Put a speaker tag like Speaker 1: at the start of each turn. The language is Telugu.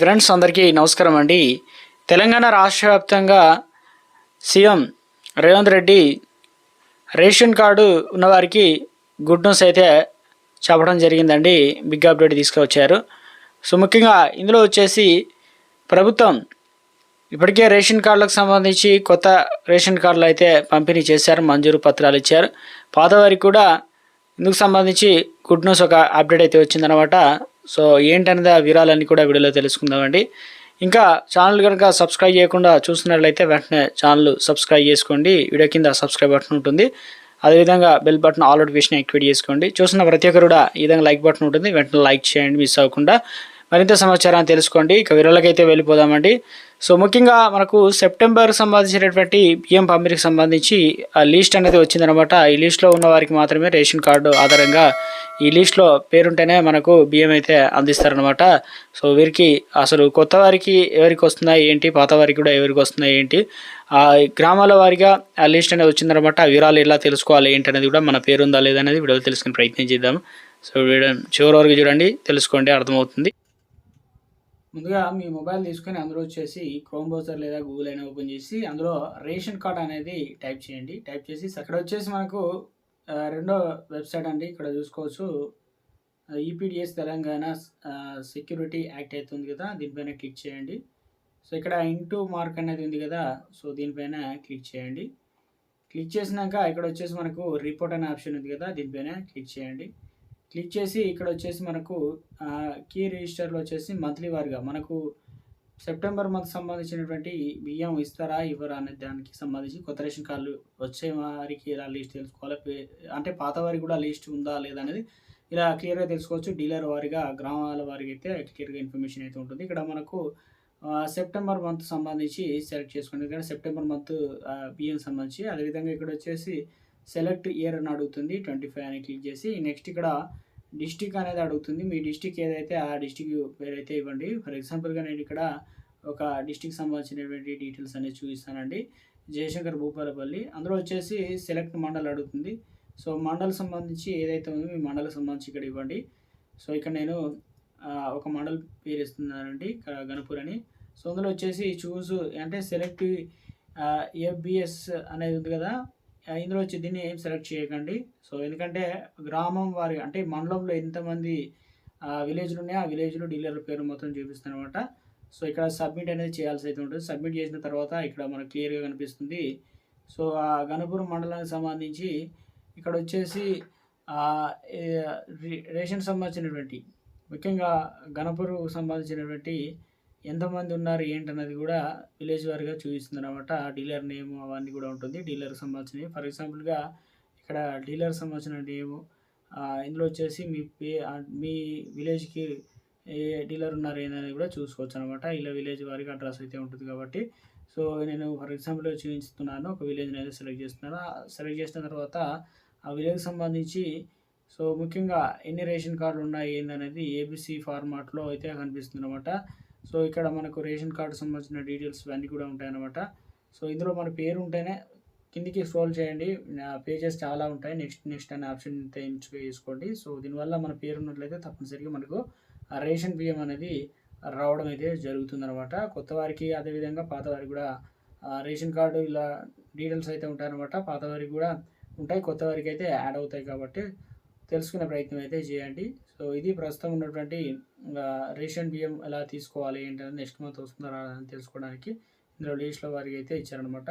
Speaker 1: ఫ్రెండ్స్ అందరికీ నమస్కారం అండి. తెలంగాణ రాష్ట్ర వ్యాప్తంగా CM Revanth Reddy ration card ఉన్నవారికి గుడ్ న్యూస్ అయితే చెప్పడం జరిగిందండి. బిగ్ అప్డేట్ తీసుకువచ్చారు. సో ముఖ్యంగా ఇందులో వచ్చేసి ప్రభుత్వం ఇప్పటికే రేషన్ కార్డులకు సంబంధించి కొత్త రేషన్ కార్డులు అయితే పంపిణీ చేశారు మంజూరు పత్రాలు ఇచ్చారు. పాత వారికి కూడా ఇందుకు సంబంధించి గుడ్ న్యూస్ ఒక అప్డేట్ అయితే వచ్చిందనమాట సో ఏంటనేది ఆ వివరాలన్నీ కూడా వీడియోలో తెలుసుకుందామండి. ఇంకా ఛానల్ కనుక సబ్స్క్రైబ్ చేయకుండా చూస్తున్నట్లయితే వెంటనే ఛానల్ సబ్స్క్రైబ్ చేసుకోండి. వీడియో కింద సబ్స్క్రైబ్ బటన్ ఉంటుంది. అదేవిధంగా bell button all notification activate చేసుకోండి. చూస్తున్న ప్రతి ఒక్కరు కూడా ఈ విధంగా లైక్ బటన్ ఉంటుంది. వెంటనే లైక్ చేయండి మిస్ అవ్వకుండా. మరింత సమాచారాన్ని తెలుసుకోండి. ఇక వివరాలకైతే వెళ్ళిపోదామండి. సో ముఖ్యంగా మనకు సెప్టెంబర్ సంబంధించినటువంటి బియ్యం పంపిణీకి సంబంధించి ఆ లిస్ట్ అనేది వచ్చిందనమాట ఈ లిస్ట్లో ఉన్న వారికి మాత్రమే రేషన్ కార్డు ఆధారంగా ఈ లిస్ట్లో పేరుంటేనే మనకు బియ్యం అయితే అందిస్తారనమాట సో వీరికి అసలు కొత్త వారికి ఎవరికి వస్తున్నాయి ఏంటి? పాత వారికి కూడా ఎవరికి వస్తున్నాయి ఏంటి? ఆ గ్రామాల వారిగా ఆ లిస్ట్ అనేది వచ్చిందనమాట ఆ వివరాలు ఎలా తెలుసుకోవాలి ఏంటి అనేది కూడా మన పేరు ఉందా లేదనేది వీడియో తెలుసుకునే ప్రయత్నం చేద్దాం. సో వీడియో చివరి వరకు చూడండి. తెలుసుకోండి అర్థమవుతుంది. ముందుగా మీ మొబైల్ తీసుకొని అందులో వచ్చేసి క్రోమ్ బ్రౌజర్ లేదా గూగుల్ అయినా ఓపెన్ చేసి అందులో రేషన్ కార్డ్ అనేది టైప్ చేయండి. టైప్ చేసి అక్కడ వచ్చేసి మనకు రెండో వెబ్సైట్ అండి. ఇక్కడ చూసుకోవచ్చు. ఈపీడిఎస్ తెలంగాణ సెక్యూరిటీ యాక్ట్ అవుతుంది కదా దీనిపైన క్లిక్ చేయండి. సో ఇక్కడ ఇంటూ మార్క్ అనేది ఉంది కదా సో దీనిపైన క్లిక్ చేయండి. క్లిక్ చేసినాక ఇక్కడ వచ్చేసి మనకు రిపోర్ట్ అనే ఆప్షన్ ఉంది కదా దీనిపైన క్లిక్ చేయండి. క్లిక్ చేసి ఇక్కడ వచ్చేసి మనకు కీ రిజిస్టర్లో వచ్చేసి మంత్లీ వారిగా మనకు సెప్టెంబర్ మంత్ సంబంధించినటువంటి బియ్యం ఇస్తారా ఇవ్వరా అనే దానికి సంబంధించి కొత్త రేషన్ కార్డులు వచ్చే వారికి ఇలా లిస్ట్ తెలుసుకోవాలి అంటే పాత వారికి కూడా లిస్ట్ ఉందా లేదా అనేది ఇలా క్లియర్గా తెలుసుకోవచ్చు. డీలర్ వారిగా గ్రామాల వారికి అయితే క్లియర్గా ఇన్ఫర్మేషన్ అయితే ఉంటుంది. ఇక్కడ మనకు సెప్టెంబర్ మంత్ సంబంధించి సెలెక్ట్ చేసుకోండి ఇక్కడ సెప్టెంబర్ మంత్ బియ్యం సంబంధించి. అదేవిధంగా ఇక్కడ వచ్చేసి సెలెక్ట్ ఇయర్ అని అడుగుతుంది ట్వంటీ ఫైవ్ అని క్లిక్ చేసి నెక్స్ట్ ఇక్కడ డిస్టిక్ అనేది అడుగుతుంది. మీ డిస్టిక్ ఏదైతే ఆ డిస్టిక్ పేరైతే ఇవ్వండి. ఫర్ ఎగ్జాంపుల్గా నేను ఇక్కడ ఒక డిస్టిక్ సంబంధించినటువంటి డీటెయిల్స్ అనేది చూపిస్తానండి. జయశంకర్ భూపాలపల్లి. అందులో వచ్చేసి సెలెక్ట్ మండల్ అడుగుతుంది. సో మండల్ సంబంధించి ఏదైతే ఉందో మీ మండల్ సంబంధించి ఇక్కడ ఇవ్వండి. సో ఇక్కడ నేను ఒక మండల్ పేరు ఇస్తున్నానండి గణపూర్ అని. సో అందులో వచ్చేసి చూస్ అంటే సెలెక్ట్ ఎఫ్బిఎస్ అనేది ఉంది కదా ఇందులో వచ్చి దీన్ని ఏం సెలెక్ట్ చేయకండి. సో ఎందుకంటే గ్రామం వారి అంటే మండలంలో ఎంతమంది విలేజ్లు ఉన్నాయో ఆ విలేజ్లో డీలర్ పేరు మొత్తం చూపిస్తాను అనమాట సో ఇక్కడ సబ్మిట్ అనేది చేయాల్సి అయితే ఉంటుంది. సబ్మిట్ చేసిన తర్వాత ఇక్కడ మనకు క్లియర్గా కనిపిస్తుంది. సో ఆ గణపురం మండలానికి సంబంధించి ఇక్కడ వచ్చేసి రేషన్ సంబంధించినటువంటి ముఖ్యంగా గణపూర్ సంబంధించినటువంటి ఎంతమంది ఉన్నారు ఏంటన్నది కూడా విలేజ్ వారిగా చూపిస్తుంది అనమాట డీలర్ నేమ్ అవన్నీ కూడా ఉంటుంది డీలర్ సంబంధించినవి. ఫర్ ఎగ్జాంపుల్గా ఇక్కడ డీలర్ సంబంధించిన నేము ఇందులో వచ్చేసి మీ పే మీ విలేజ్కి ఏ డీలర్ ఉన్నారు ఏంటనేది కూడా చూసుకోవచ్చు అనమాట ఇలా విలేజ్ వారికి అడ్రస్ అయితే ఉంటుంది కాబట్టి. సో నేను ఫర్ ఎగ్జాంపుల్ చూపిస్తున్నాను ఒక విలేజ్ని అయితే సెలెక్ట్ చేస్తున్నాను. సెలెక్ట్ చేసిన తర్వాత ఆ విలేజ్కి సంబంధించి సో ముఖ్యంగా ఎన్ని రేషన్ కార్డులు ఉన్నాయి ఏందనేది ఏబిసి ఫార్మాట్లో అయితే కనిపిస్తుంది అనమాట సో ఇక్కడ మనకు రేషన్ కార్డు సంబంధించిన డీటెయిల్స్ ఇవన్నీ కూడా ఉంటాయన్నమాట. సో ఇందులో మన పేరు ఉంటేనే కిందికి స్క్రోల్ చేయండి. పేజెస్ చాలా ఉంటాయి. నెక్స్ట్ నెక్స్ట్ అనే ఆప్షన్ ఎంచుక చేసుకోండి సో దీనివల్ల మన పేరు ఉన్నట్లయితే తప్పనిసరిగా మనకు రేషన్ బియ్యం అనేది రావడం అయితే జరుగుతుందన్నమాట. కొత్త వారికి అదేవిధంగా పాత వారికి కూడా రేషన్ కార్డు ఇలా డీటెయిల్స్ అయితే ఉంటాయన్నమాట. పాత వారికి కూడా ఉంటాయి. కొత్త వారికి అయితే యాడ్ అవుతాయి కాబట్టి తెలుసుకునే ప్రయత్నం అయితే చేయండి. సో ఇది ప్రస్తుతం ఉన్నటువంటి రేషన్ బియ్యం ఎలా తీసుకోవాలి ఏంటనేది నెక్స్ట్ మంత్ వస్తుందా అని తెలుసుకోవడానికి ఇందులో లీస్ట్లో వారికి అయితే ఇచ్చారనమాట